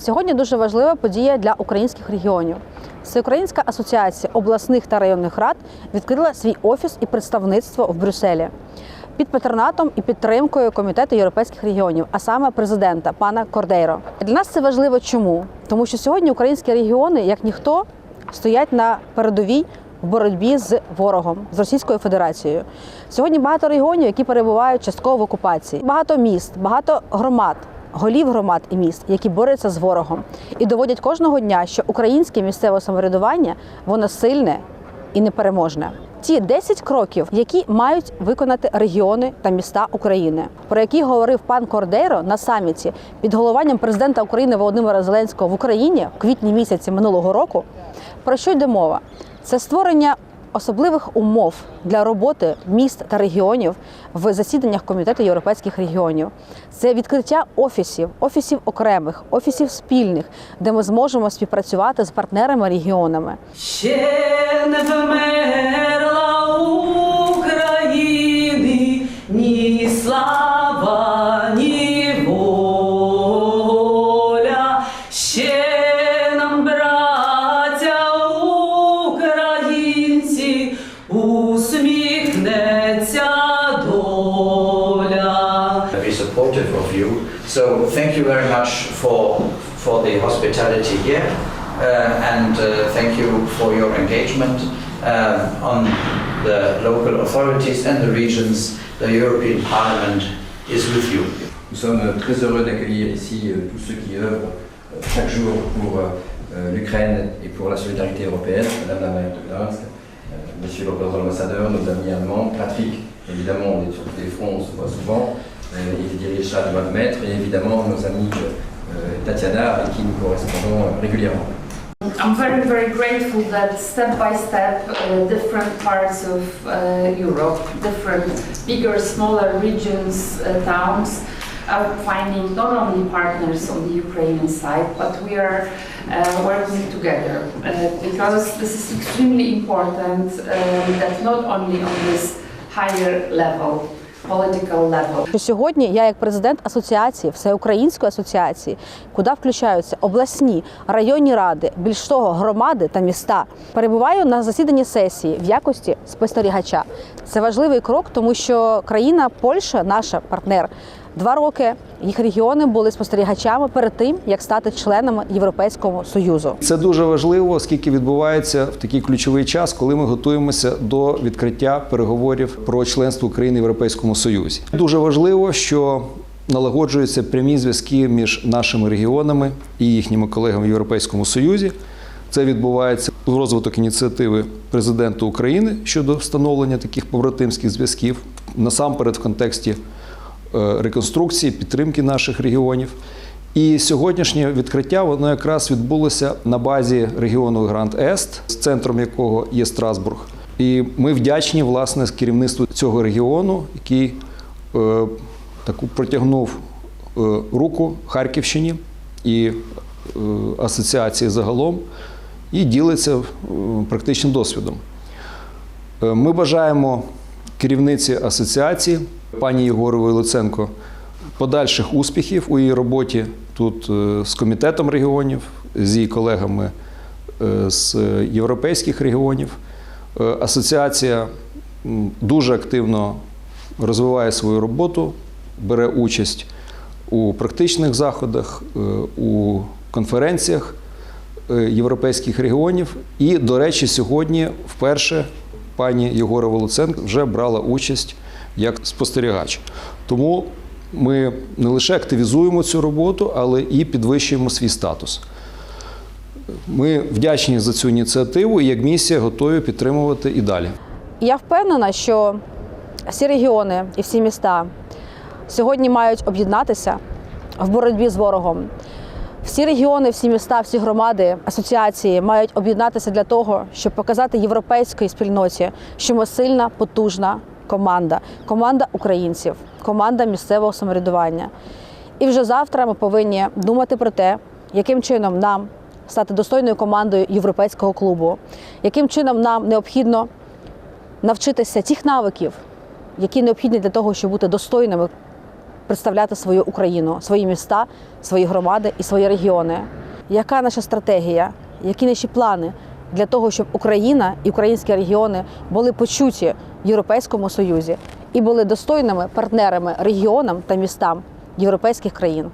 Сьогодні дуже важлива подія для українських регіонів. Всеукраїнська асоціація обласних та районних рад відкрила свій офіс і представництво в Брюсселі під патронатом і підтримкою комітету європейських регіонів, а саме президента пана Кордейро. Для нас це важливо чому? Тому що сьогодні українські регіони, як ніхто, стоять на передовій в боротьбі з ворогом з Російською Федерацією. Сьогодні багато регіонів, які перебувають частково в окупації, багато міст, багато громад. Голів громад і міст, які борються з ворогом, і доводять кожного дня, що українське місцеве самоврядування воно сильне і непереможне. Ті 10 кроків, які мають виконати регіони та міста України, про які говорив пан Кордейро на саміті під головуванням президента України Володимира Зеленського в Україні в квітні місяці минулого року. Про що йде мова? Це створення особливих умов для роботи міст та регіонів в засіданнях комітету європейських регіонів. Це відкриття офісів, офісів окремих, офісів спільних, де ми зможемо співпрацювати з партнерами-регіонами. Ще не вмерла of you. So thank you very much for for the hospitality here, uh, and uh, thank you for your engagement uh, on the local authorities and the regions. The European Parliament is with you. Nous sommes très heureux d'accueillir ici euh, tous ceux qui œuvrent euh, chaque jour pour euh, l'Ukraine et pour la solidarité européenne, Madame la maire de Gdansk, Monsieur le représentant ambassadeur, nos amis allemands, Patrick, évidemment on est sur tous les fronts, on se voit souvent, il dirige ça de 20 mètres, et évidemment nos amis euh, Tatiana avec qui nous correspondons euh, régulièrement. I'm very, very grateful that step by step, uh, different parts of uh, Europe, different bigger, smaller regions, uh, towns, are finding not only partners on the Ukrainian side, but we are uh, working together uh, because this is extremely important um, that not only on this higher level, political сьогодні я, як президент асоціації, всеукраїнської асоціації, куди включаються обласні районні ради, більш того, громади та міста, перебуваю на засіданні сесії в якості спостерігача. Це важливий крок, тому що країна Польща, наша партнер, два роки їх регіони були спостерігачами перед тим, як стати членами Європейського союзу. Це дуже важливо, оскільки відбувається в такий ключовий час, коли ми готуємося до відкриття переговорів про членство України в Європейському Союзі. Дуже важливо, що налагоджуються прямі зв'язки між нашими регіонами і їхніми колегами в Європейському Союзі. Це відбувається розвиток ініціативи президента України щодо встановлення таких побратимських зв'язків, насамперед в контексті реконструкції, підтримки наших регіонів. І сьогоднішнє відкриття воно якраз відбулося на базі регіону Гранд Ест, з центром якого є Страсбург. І ми вдячні власне керівництву цього регіону, який е, таку протягнув е, руку Харківщині і е, асоціації загалом, і ділиться е, практичним досвідом. Е, Ми бажаємо керівниці асоціації пані Єгорової Луценко подальших успіхів у її роботі тут е, з комітетом регіонів, з її колегами е, з європейських регіонів. Е, Асоціація дуже активно розвиває свою роботу, бере участь у практичних заходах, у конференціях європейських регіонів. І, до речі, сьогодні вперше пані Єгорова Луценко вже брала участь як спостерігач. Тому ми не лише активізуємо цю роботу, але і підвищуємо свій статус. Ми вдячні за цю ініціативу і як місія готові підтримувати і далі. Я впевнена, що всі регіони і всі міста сьогодні мають об'єднатися в боротьбі з ворогом. Всі регіони, всі міста, всі громади, асоціації мають об'єднатися для того, щоб показати європейській спільноті, що ми сильна, потужна команда, команда українців, команда місцевого самоврядування. І вже завтра ми повинні думати про те, яким чином нам стати достойною командою європейського клубу, яким чином нам необхідно навчитися тих навиків, які необхідні для того, щоб бути достойними представляти свою Україну, свої міста, свої громади і свої регіони. Яка наша стратегія? Які наші плани для того, щоб Україна і українські регіони були почуті в Європейському Союзі і були достойними партнерами регіонам та містам європейських країн?